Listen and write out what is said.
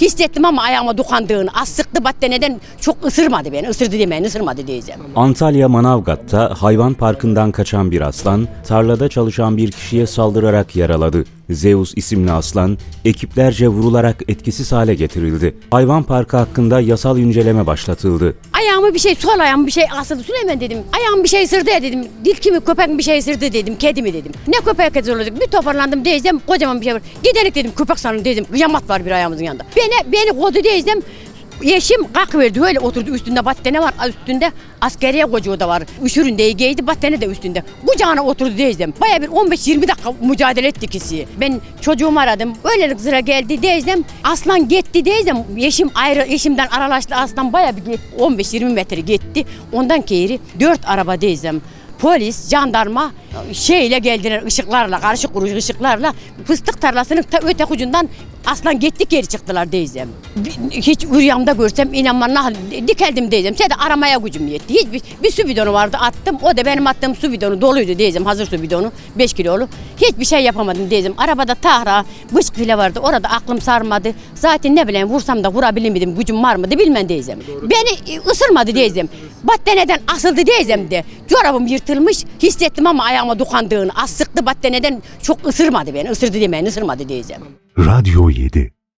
Hissettim ama ayağıma dokandığını. Az sıktı battaniyeden çok ısırmadı beni. Isırdı demeyin ısırmadı diyeceğim. Antalya Manavgat'ta hayvan parkından kaçan bir aslan, tarlada çalışan bir kişiye saldırarak yaraladı. Zeus isimli aslan, ekiplerce vurularak etkisiz hale getirildi. Hayvan parkı hakkında yasal inceleme başlatıldı. Ayağımı bir şey, sol ayağımı bir şey asıldı. Süleyman dedim. Ayağımı bir şey ısırdı ya dedim. Dilki mi köpek mi bir şey ısırdı dedim. Kedi mi dedim. Ne köpek kedi olacak? Bir toparlandım diyeceğim. Kocaman bir şey var. Gidelim dedim. Köpek sanırım dedim. Kıyamet var bir ayağımızın yanında. Beni, beni kodu diyeceğim. Yeşim kalk verdi öyle oturdu üstünde battene var üstünde askeriye kocuğu da var. Üşürün diye giydi battene de üstünde. Kucağına oturdu diyeceğim. Baya bir 15-20 dakika mücadele ettik ikisi. Ben çocuğumu aradım. Öyle sıra geldi diyeceğim. Aslan gitti diyeceğim. Yeşim ayrı yeşimden aralaştı aslan baya bir gitti. 15-20 metre gitti. Ondan keyri 4 araba diyeceğim. Polis, jandarma şeyle geldiler ışıklarla, karışık kuruş ışıklarla fıstık tarlasının ta öte ucundan aslan gitti geri çıktılar. Bir- Hiç rüyamda görsem inanmam nah dikeldim diyeceğim. Sadece aramaya gücüm yetti. Hiçbir bir su bidonu vardı attım. O da benim attığım su bidonu doluydu diyeceğim. Hazır su bidonu 5 kilolu. Hiçbir şey yapamadım diyeceğim. Arabada tahra bıçk bile vardı. Orada aklım sarmadı. Zaten ne bileyim vursam da vurabilir miydim? Gücüm var mıydı bilmem diyeceğim. Beni e, ısırmadı diyeceğim. Battaniyeden asıldı diyeceğim de. Çorabım yırtılmış. Hissettim ama ayağıma dokandığını. Az sıktı battaniyeden çok ısırmadı beni. Isırdı demeyin ısırmadı diyeceğim. Radyo 7